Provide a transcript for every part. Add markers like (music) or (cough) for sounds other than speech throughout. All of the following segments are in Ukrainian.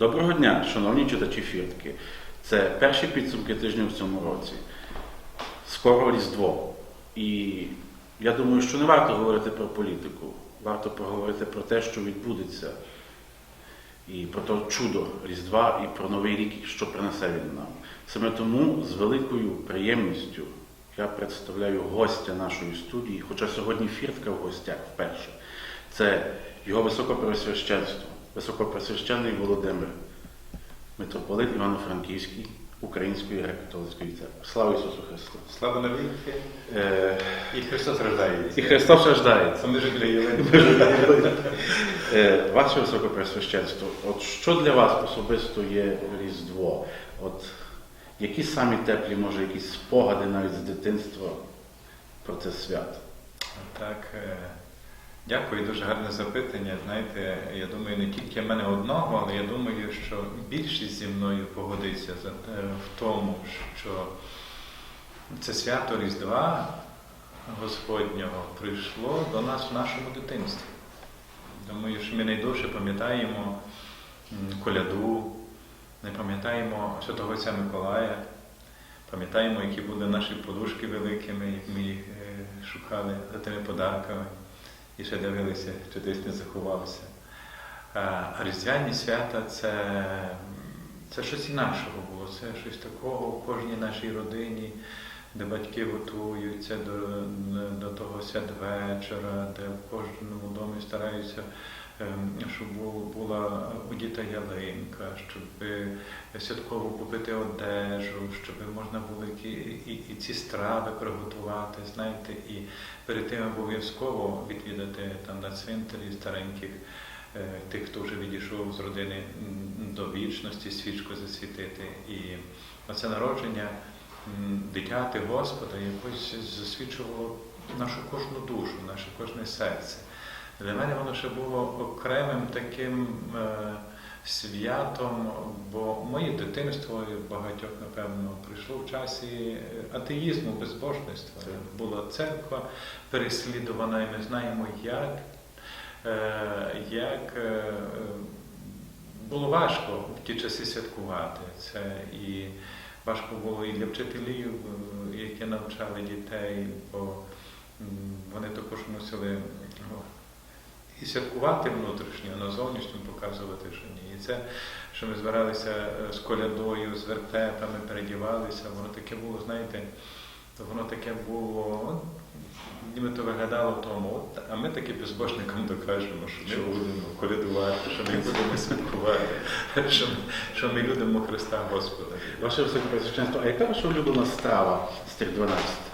Доброго дня, шановні читачі фіртки. Це перші підсумки тижня в цьому році. Скоро Різдво. І я думаю, що не варто говорити про політику, варто поговорити про те, що відбудеться, і про то чудо Різдва, і про Новий рік, що принесе він нам. Саме тому з великою приємністю я представляю гостя нашої студії, хоча сьогодні фіртка в гостях вперше. Це його високопресвященство, високопресвященний Володимир, митрополит Івано-Франківський Української греко-католицької церкви. Слава Ісусу Христу! Слава навіки! Е, І Христос рождається. і Христос рождається. Ми. Е, Ваше Високопресвященство, от що для вас особисто є Різдво? От які самі теплі, може, якісь спогади навіть з дитинства про це свято? Так, е, дякую, дуже гарне запитання. Знаєте, я думаю, не тільки мене одного, але я думаю, що більшість зі мною погодиться е, в тому, що це свято Різдва Господнього прийшло до нас в нашому дитинстві. Думаю, що ми найдовше пам'ятаємо коляду, не пам'ятаємо Святого Отця Миколая, пам'ятаємо, які були наші подушки великими, як ми їх е, шукали за тими подарками і ще дивилися, чи десь не заховався. А різдвяні свята це, це щось інакшого було, це щось такого в кожній нашій родині, де батьки готуються до, до того святвечора, де в кожному домі стараються, ем, щоб була у дітей ялинка, щоб е, святково купити одежу, щоб було і, і ці страви приготувати, знаєте, і перед тим обов'язково відвідати там на цвинтарі стареньких е, тих, хто вже відійшов з родини до вічності, свічку засвітити. І оце народження дитяти Господа якось засвічувало нашу кожну душу, наше кожне серце. Для мене воно ще було окремим таким е, святом, бо моє дитинство багатьох, напевно, прийшло в часі е, атеїзму, безбожництва. Була церква переслідувана, і ми знаємо, як, е, як е, було важко в ті часи святкувати. Це і важко було і для вчителів, які навчали дітей, бо вони також мусили і святкувати внутрішньо, а на зовнішньому показувати, що ні. І це, що ми збиралися е, з колядою, з вертепами, передівалися, воно таке було, знаєте, воно таке було, от, ніби то виглядало тому, а ми таки безбожникам докажемо, що ми будемо колядувати, що ми будемо святкувати, (laughs) що, що ми любимо Христа Господа. Ваше Високопресвященство, а яка ваша улюблена страва з тих 12?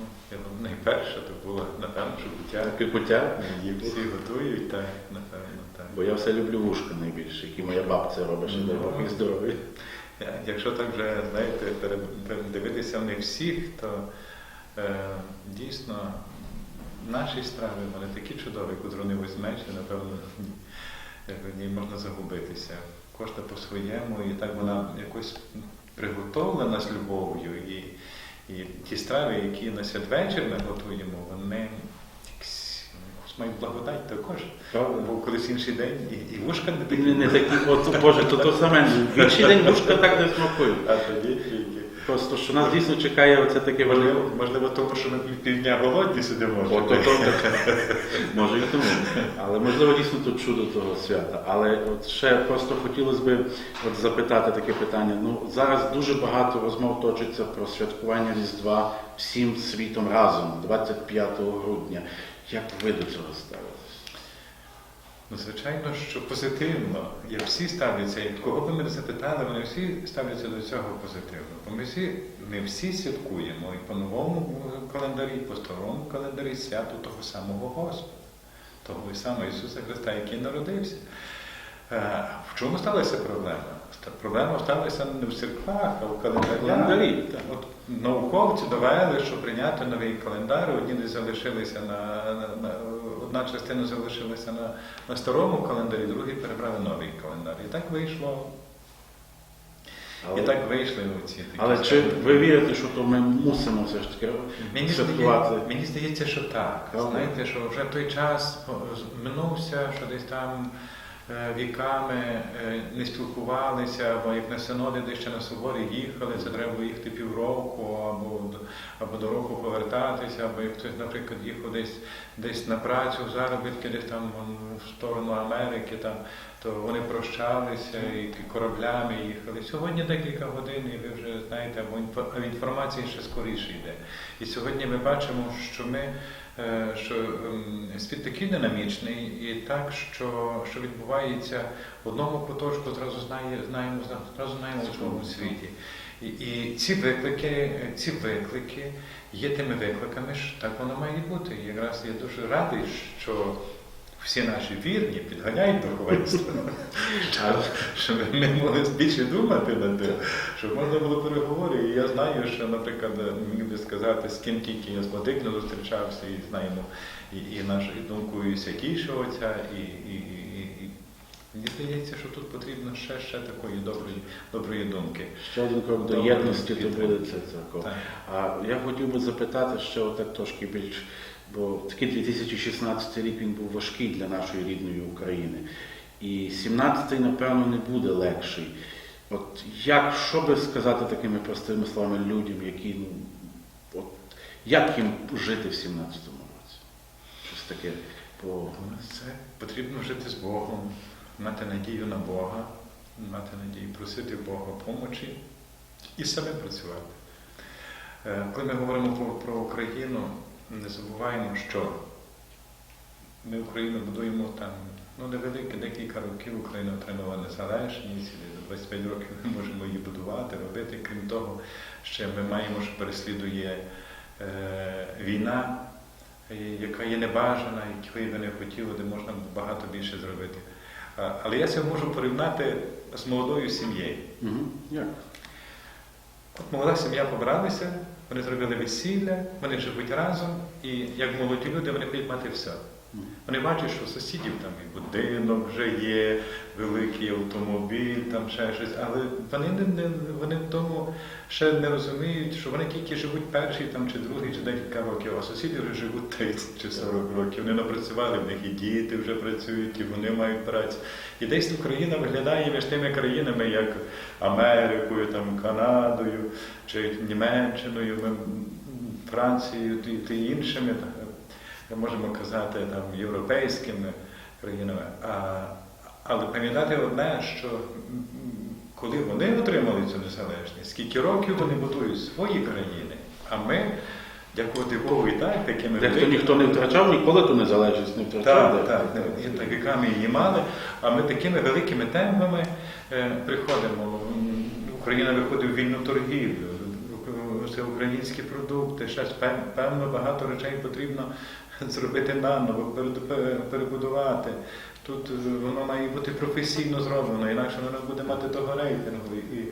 Ну, я думаю, найперше то було, напевно, що буття. Кипуття? Її всі готують, так, напевно, так. Бо я все люблю вушка найбільше, які моя бабця робить, що дай Бог їй здоров'я. Якщо так вже, знаєте, передивитися в них всіх, то е, дійсно наші страви вони такі чудові, котру не візьмеш, і, напевно, в ній можна загубитися. Кожна по-своєму, і так вона якось приготовлена з любов'ю. І, і ті страви, які на святвечір ми готуємо, вони мають благодать також. Був колись інший день, і, і вушка не такі. не, не такі, от Боже, то то саме. (laughs) Інший день вушка так не смакує. А тоді тільки. Просто що нас дійсно чекає оце таке важливе. Можливо, можливо, тому що ми півдня голодні сидимо. О, то, то, може і тому. Але можливо дійсно тут чудо того свята. Але от ще просто хотілося б от запитати таке питання. Ну зараз дуже багато розмов точиться про святкування Різдва всім світом разом, 25 грудня. Як ви до цього ставитесь? Ну, звичайно, що позитивно. Як всі ставляться, і кого би ми не запитали, вони всі ставляться до цього позитивно. Бо ми всі, ми всі святкуємо і по новому календарі, і по старому календарі свято того самого Господа, того самого Ісуса Христа, який народився. Е, В чому сталася проблема? Проблема сталася не в церквах, а в календарі. Календарі. От науковці довели, що прийняти новий календар, одні десь залишилися на, на, на одна частина залишилася на, на старому календарі, другі перебрали новий календар. І так вийшло. І так вийшли оці такі. Але чи ви вірите, що то ми мусимо все ж таки Мені святкувати? здається, мені здається, що так. Але. Знаєте, що вже той час минувся, що десь там віками е, не спілкувалися, або як на синоди, де ще на соборі їхали, це треба було їхати півроку, або, або до року повертатися, або як хтось, наприклад, їхав десь, десь на працю, в заробітки, десь там в сторону Америки, там, то вони прощалися і кораблями їхали. Сьогодні декілька годин, і ви вже знаєте, або інфо- інформація ще скоріше йде. І сьогодні ми бачимо, що ми е, що ем, світ такий динамічний, і так, що, що відбувається в одному куточку, одразу знає, знаємо, одразу знаємо в цьому світі. І, і ці виклики, ці виклики є тими викликами, що так воно має бути. І якраз я дуже радий, що всі наші вірні підганяють духовенство, (laughs) що, що ми могли більше думати над тим, щоб можна було переговори. І я знаю, що, наприклад, міг би сказати, з ким тільки я з Владикно зустрічався, і знаємо і, і нашу думку і святішого отця, і, і, мені здається, що тут потрібно ще, ще такої доброї, доброї думки. Ще один крок до єдності, буде це церков. А я хотів би запитати ще отак трошки більш, бо такий 2016 рік він був важкий для нашої рідної України. І 17-й, напевно, не буде легший. От як, що би сказати такими простими словами людям, які, ну, от, як їм жити в 17-му році? Щось таке по Це потрібно жити з Богом, мати надію на Бога, мати надію, просити Бога помочі і себе працювати. Е, Коли ми говоримо про Україну, не забуваємо, що ми Україну будуємо там ну, невелике, декілька років Україна отримала незалежність, і за 25 років ми можемо її будувати, робити. Крім того, ще ми маємо, що переслідує е, війна, е, яка є небажана, якої би не хотіли, де можна багато більше зробити. А, Але я це можу порівняти з молодою сім'єю. угу. як? От молода сім'я побралися, вони зробили весілля, вони живуть разом, і як молоді люди вони хочуть мати все. Вони бачать, що сусідів там і будинок вже є, великий автомобіль, там ще щось, але вони не, вони в тому ще не розуміють, що вони тільки живуть перший там чи другий, чи декілька років, а сусіди вже живуть 30 чи 40 років. Вони напрацювали, в них і діти вже працюють, і вони мають працю. І десь Україна виглядає між тими країнами, як Америкою, там, Канадою, чи Німеччиною, Францією і іншими, можемо казати, там, європейськими країнами. А, але пам'ятати одне, що коли вони отримали цю незалежність, скільки років вони будують свої країни, а ми, дякувати Богу, і так, такими Дехто ніхто не втрачав, ніколи ту незалежність не втрачав. так, так, так віками її мали, а ми такими великими темпами е, приходимо. Україна виходить в вільну торгівлю, це українські продукти, ще певно багато речей потрібно (laughs) зробити наново, перебудувати. Тут воно має бути професійно зроблено, інакше воно буде мати того рейтингу. І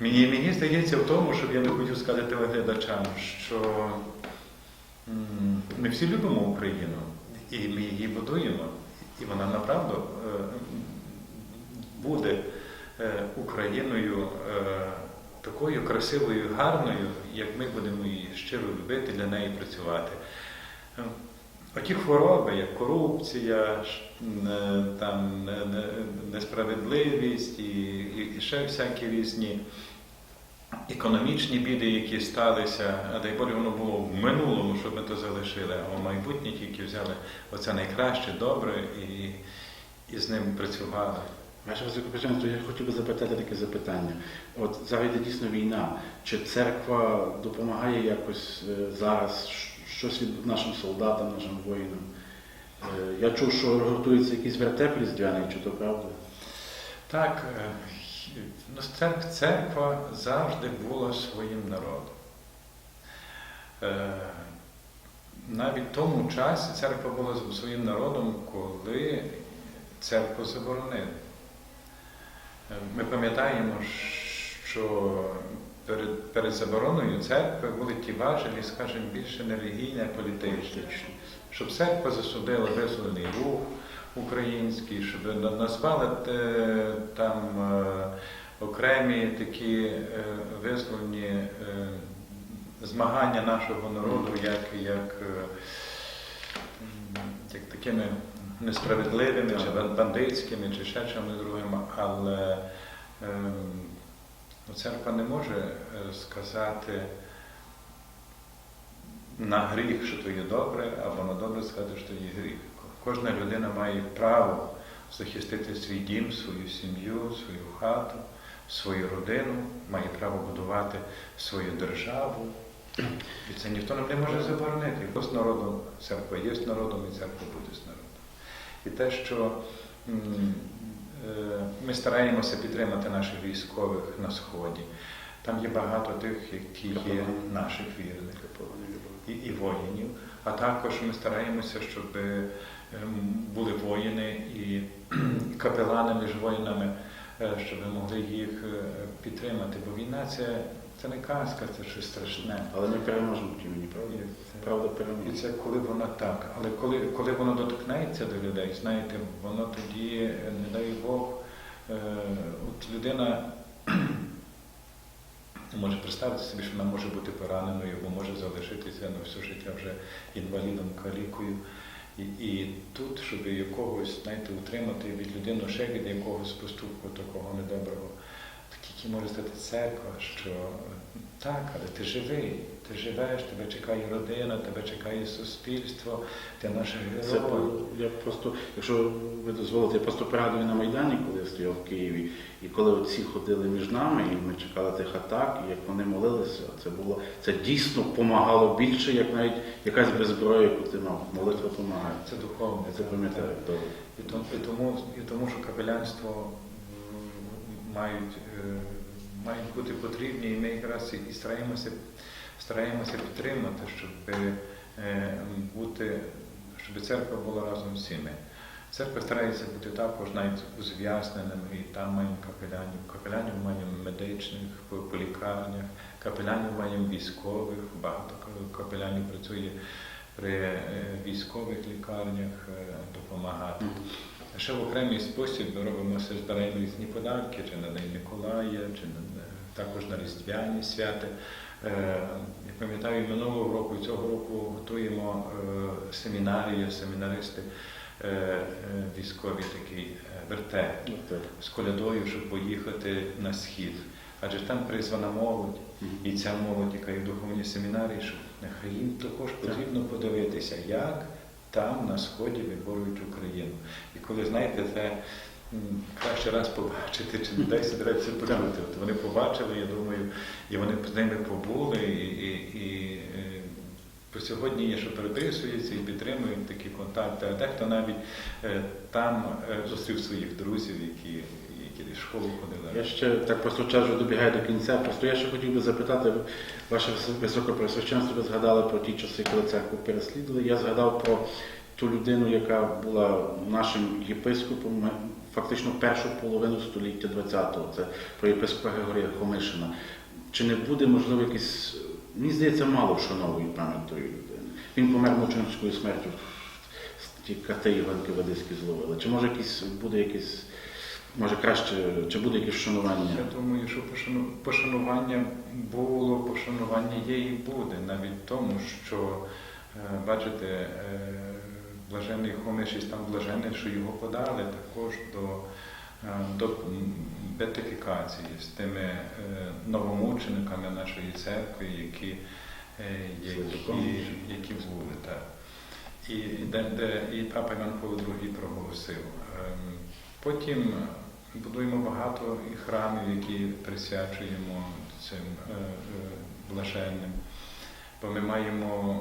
мені, мені здається в тому, щоб я не хотів сказати телеглядачам, що Ми всі любимо Україну, і ми її будуємо, і вона направду е, буде е, Україною е, такою красивою, гарною, як ми будемо її щиро любити, для неї працювати. Оті хвороби, як корупція, е, там, не- не- несправедливість і, і, і ще всякі різні економічні біди, які сталися, а дай Боже, воно було в минулому, щоб ми то залишили, а в майбутнє тільки взяли оце найкраще, добре і, і з ним працювали. Ваше Високоприченство, я хотів би запитати таке запитання. От зараз йде дійсно війна. Чи церква допомагає якось е, зараз щось від нашим солдатам, нашим воїнам? Е, Я чув, що готується якийсь вертеп різдвяний, чи то правда? Так, е, ну, цер- церква завжди була своїм народом. Е, Навіть в тому часі церква була своїм народом, коли церкву заборонили. Ми пам'ятаємо, що перед, перед забороною церкви були ті важелі, скажімо, більше не а політичні. Щоб церква засудила визвольний рух український, щоб на- назвали е, там е, окремі такі е, визвольні е, змагання нашого народу, як, як, як такими несправедливими, чи бан- бандитськими, чи ще чимось другим, але ем, церква не може е, сказати на гріх, що то є добре, або на добре сказати, що то є гріх. Кожна людина має право захистити свій дім, свою сім'ю, свою хату, свою родину, має право будувати свою державу. І це ніхто нам не може заборонити. Хто з народом, церква є з народом, і церква буде з народом. І те, що ми стараємося підтримати наших військових на Сході. Там є багато тих, які є наших вірних і, і воїнів. А також ми стараємося, щоб ем, були воїни і (clears throat) капелани між воїнами, е, щоб ми могли їх е, підтримати. Бо війна це, це не казка, це щось страшне. Але ми переможемо в тій війні, правда? Правда І це коли воно так. Але коли, коли воно доторкнеться до людей, знаєте, воно тоді, не дай Бог, е, от людина (clears throat) може представити собі, що вона може бути пораненою, або може залишитися на все життя вже інвалідом, калікою. І, і тут, щоб якогось, знаєте, утримати від людини ще від якогось поступку такого недоброго, так тільки може стати церква, що так, але ти живий, ти живеш, тебе чекає родина, тебе чекає суспільство, ти наш Це герой. по- я просто, якщо ви дозволите, я просто пригадую на Майдані, коли я стояв в Києві, і коли оці ходили між нами, і ми чекали тих атак, і як вони молилися, це було це дійсно допомагало більше, як навіть якась беззброя, яку ти мав. Молитва допомагає. Це духовне. Я це пам'ятаю. І тому, і тому, і тому що капелянство мають, е, мають бути потрібні, і ми якраз і стараємося, стараємося підтримати, щоб е, бути, щоб церква була разом з всіми. Церква старається бути також навіть узв'язненими, і там маємо капелянів. Капелянів маємо медичних, по, лікарнях, капелянів маємо військових, багато капелянів працює при е, військових лікарнях е, допомагати. Ще в окремий спосіб ми робимо все, збираємо різні подарки, чи на День Миколая, чи на, також на Різдвяні святи. Е, Я пам'ятаю, минулого року і цього року готуємо е, семінарії, семінаристи, е, військові такий е, вертеп Ну, так. з колядою, щоб поїхати на схід. Адже там призвана молодь, і ця молодь, яка є в духовній семінарії, що нехай їм також потрібно подивитися, як там на сході виборюють Україну. І коли знаєте, це краще раз побачити, чи не 10 разів почути. От вони побачили, я думаю, і вони з ними побули, і, і, і е, сьогодні є, що переписуються і підтримують такі контакти. А дехто навіть е, там е, зустрів своїх друзів, які, які школу ходили. Я ще так просто час вже добігає до кінця. Просто я ще хотів би запитати, ваше високопресвященство, ви згадали про ті часи, коли церкву переслідували. Я згадав про ту людину, яка була нашим єпископом фактично першу половину століття ХХ-го. Це про єпископа Григорія Хомишина. Чи не буде, можливо, якийсь, мені здається, мало вшановують пам'ять тої людини. Він помер мученською смертю. Ті кати Іванки Ведиські зловили. Чи може якийсь буде якийсь, може краще, чи буде якесь вшанування? Я думаю, що пошанування було, пошанування є і буде, навіть тому, що, е, бачите, е, блажений Хомишіс там блажений, що його подали також до, е, до бетифікації з тими е, новомучениками нашої церкви, які, е, які, які були. Так. І, де, де, і папа Іван Павло II проголосив. Ем, Потім будуємо багато і храмів, які присвячуємо цим блаженним. Бо ми маємо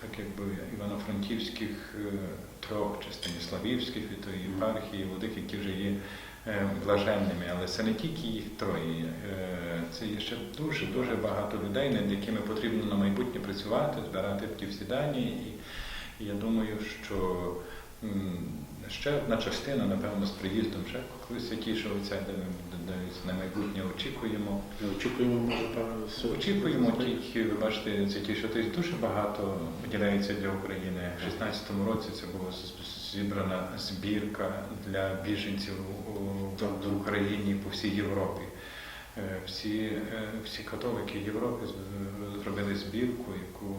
так якби івано-франківських е, трьох чи станіславівських від тої єпархії, водих, які вже є е, блаженними. Але це не тільки їх троє, е, це є ще дуже дуже багато людей, над якими потрібно на майбутнє працювати, збирати ті всі дані. І, і я думаю, що ще одна частина, напевно, з приїздом ще колись святішого отця, де ми на майбутнє очікуємо. Очікуємо, може, пару. Очікуємо тільки, ви бачите, ті, що дуже багато виділяється для України. У 16-му році це була зібрана збірка для біженців в Україні по всій Європі. Е, Всі, е, всі католики Європи зробили збірку, яку,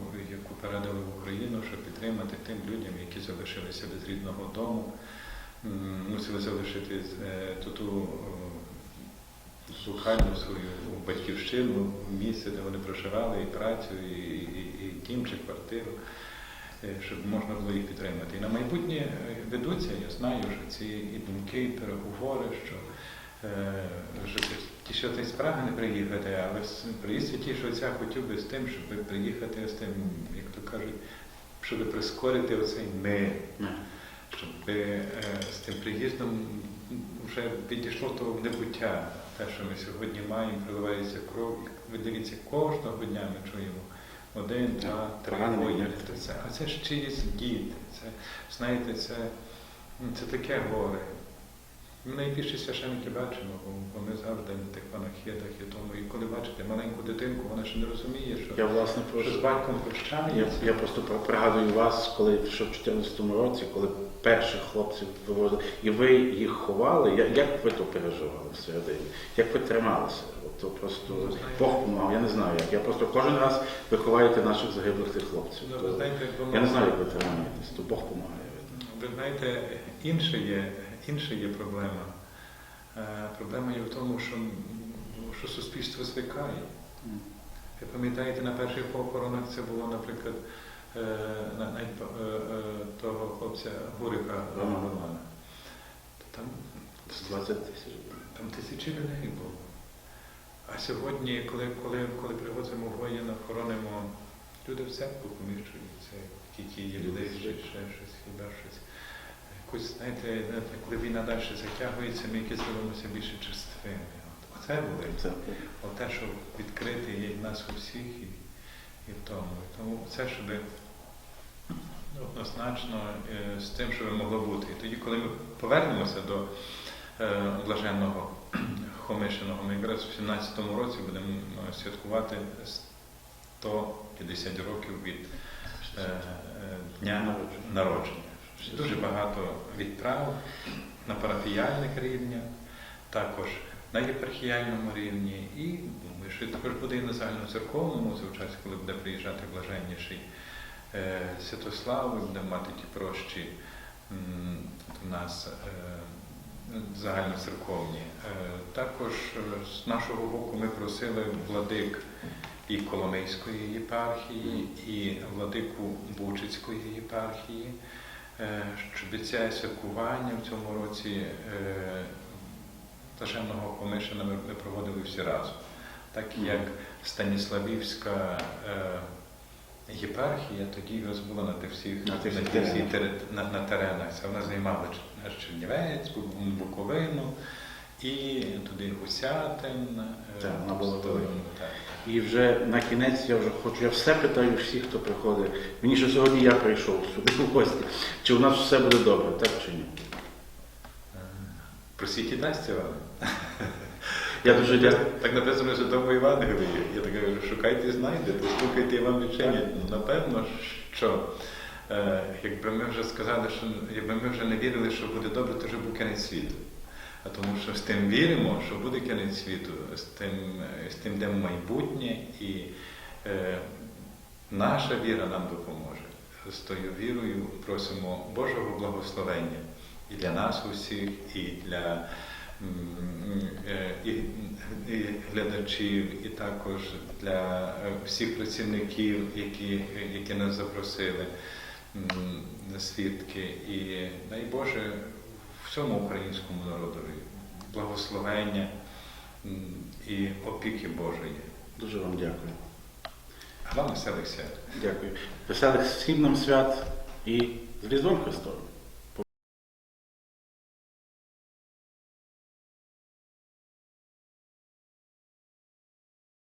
яку передали в Україну, щоб підтримати тим людям, які залишилися без рідного дому, мусили залишити е, ту е, свою батьківщину, місце, де вони проживали, і працю, і, і, і дім чи квартиру, е, щоб можна було їх підтримати. І на майбутнє ведуться, я знаю, що ці і думки, і переговори, що що ті, що з Праги не приїхати, але приїзд Святішого Отця хотів би з тим, щоб приїхати з тим, кажуть, щоб прискорити оцей мир, щоб з тим приїздом вже підійшло то в небуття. Те, що ми сьогодні маємо, приливається кров. Ви дивіться, кожного дня ми чуємо один, два, три воїни. а це ж чиїсь діти. Це, знаєте, це, це таке горе. Ми найбільше священники бачимо, бо, ми завжди на тих панахідах і тому. І коли бачите маленьку дитинку, вона ще не розуміє, що, Я власне що з батьком Я, прощається. я просто пригадую вас, коли ще в 2014 році, коли перших хлопців вивозили, і ви їх ховали, я- як ви то переживали всередині? Як ви трималися? То просто Ну. Бог допомагав, я не знаю як. Я просто кожен раз ви ховаєте наших загиблих тих хлопців. Ну, То знаєте, я не знаю, як ви тримаєтесь, то Бог допомагає. Ви знаєте, інша є, інша є проблема. Е, Проблема є в тому, що, що суспільство звикає. Ви пам'ятаєте, на перших похоронах це було, наприклад, е, е, того хлопця Гурика Рома Романа. Там, З 20 тисяч. там тисячі людей було. А сьогодні, коли, коли, коли привозимо воїна, хоронимо, люди в церкву поміщуються, тільки є людей, ще щось, хіба щось. Якусь, знаєте, коли війна далі затягується, ми якісь робимося більше. От, Оце болить. Це Оте, що відкрити є в нас усіх і, і в тому. Тому це, щоб однозначно е, з тим, що могло бути. І тоді, коли ми повернемося до е, блаженного (clears throat) Хомишиного, ми якраз в 17-му році будемо е, святкувати 150 років від е, е, дня народження. Дуже багато відправ на парафіяльних рівнях, також на єпархіяльному рівні, і думаю, що також буде і на загальноцерковному за час, коли буде приїжджати блаженніший е, Святослав, і будемо мати ті прощі м, нас е, загальноцерковні. Е, Також е, з нашого боку ми просили владик і Коломийської єпархії, і владику Бучицької єпархії, щоб це святкування в цьому році е, блаженного Комишина ми проводили всі разом. Так як Станіславівська е, єпархія тоді була на тих всіх, На на тих на, на теренах. Це вона займала Чернівець, Буковину і туди Гусятин. е, Так, вона була велика. І вже на кінець я вже хочу, я все питаю всіх, хто приходить. Мені ще сьогодні я прийшов сюди в гості. Чи у нас все буде добре, так чи ні? Е, Просіть і дасться вам. Я дуже дякую. Так написано в Святому Євангелії. Я так кажу, шукайте знайдете, слухайте і вам відчинять. Ну, напевно, що е, якби ми вже сказали, що якби ми вже не вірили, що буде добре, то вже був кінець світу. А тому що з тим віримо, що буде кінець світу, з тим, е, з тим йдемо майбутнє, і е, наша віра нам допоможе. З тою вірою просимо Божого благословення і для нас усіх, і для е, і, і глядачів, і також для е, всіх працівників, які, які нас запросили свідки. І дай Боже всьому українському народові благословення і опіки Божої. Дуже вам дякую. А вам веселих свят. Дякую. Веселих всім нам свят і з Різдвом Христовим.